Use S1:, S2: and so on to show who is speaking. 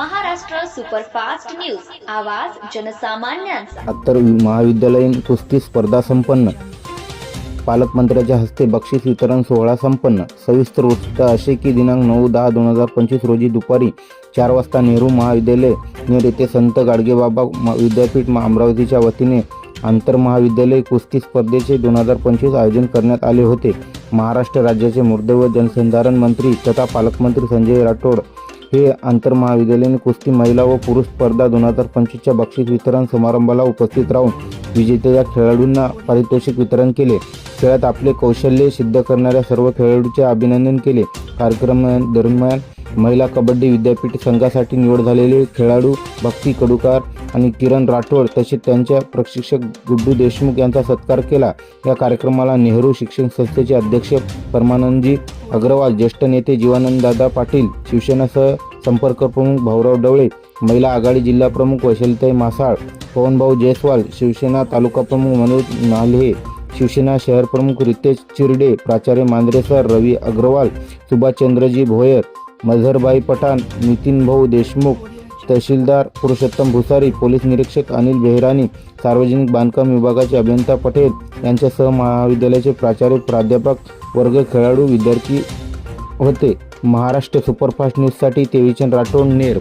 S1: Superfast news. आवाज जनसामान्यांचा.
S2: अत्तर महाविद्यालयीन कुस्ती स्पर्धा संपन्न. पालकमंत्र्याच्या हस्ते बक्षीस वितरण सोहळा संपन्न. सविस्तर वृत्त असे की दिनांक नऊ दहा दोन हजार पंचवीस रोजी दुपारी चार वाजता नेहरू महाविद्यालय नेर येथे संत गाडगेबाबा विद्यापीठ अमरावतीच्या वतीने आंतरमहाविद्यालय कुस्ती स्पर्धेचे दोन हजार पंचवीस आयोजन करण्यात आले होते. महाराष्ट्र राज्याचे मुर्दे व जलसंधारण मंत्री तथा पालकमंत्री संजय राठोड हे आंतरमहाविद्यालयीन कुस्ती महिला व पुरुष स्पर्धा दोन हजार पंचवीसच्या बक्षीस वितरण समारंभाला उपस्थित राहून विजेत्या खेळाडूंना पारितोषिक वितरण केले. खेळात आपले कौशल्य सिद्ध करणाऱ्या सर्व खेळाडूंचे अभिनंदन केले. कार्यक्रमादरम्यान महिला कबड्डी विद्यापीठ संघासाठी निवड झालेले खेळाडू भक्ती कडुकार आणि किरण राठोड तसेच त्यांच्या प्रशिक्षक गुड्डू देशमुख यांचा सत्कार केला. या कार्यक्रमाला नेहरू शिक्षण संस्थेचे अध्यक्ष परमानंदजी अग्रवाल ज्येष्ठ नेते जीवानंददादा पाटील शिवसेनासह संपर्क प्रमुख भाऊराव डवळे महिला आघाडी जिल्हा प्रमुख वैशलताई मासाळ पवनभाऊ जयस्वाल शिवसेना तालुका प्रमुख मनोज नाल्हे शिवसेना शहर प्रमुख रितेश चिरडे प्राचार्य मांद्रेसर रवी अग्रवाल सुभाषचंद्रजी भोयर मझरबाई पठाण नितीन भाऊ देशमुख तहसीलदार पुरुषोत्तम भुसारी पोलीस निरीक्षक अनिल बेहरानी सार्वजनिक बांधकाम विभागाचे अभियंता पटेल यांच्यासह महाविद्यालयाचे प्राचार्य प्राध्यापक वर्ग खेळाडू विद्यार्थी होते. महाराष्ट्र सुपरफास्ट न्यूजसाठी तेविचंद राठोड नेर.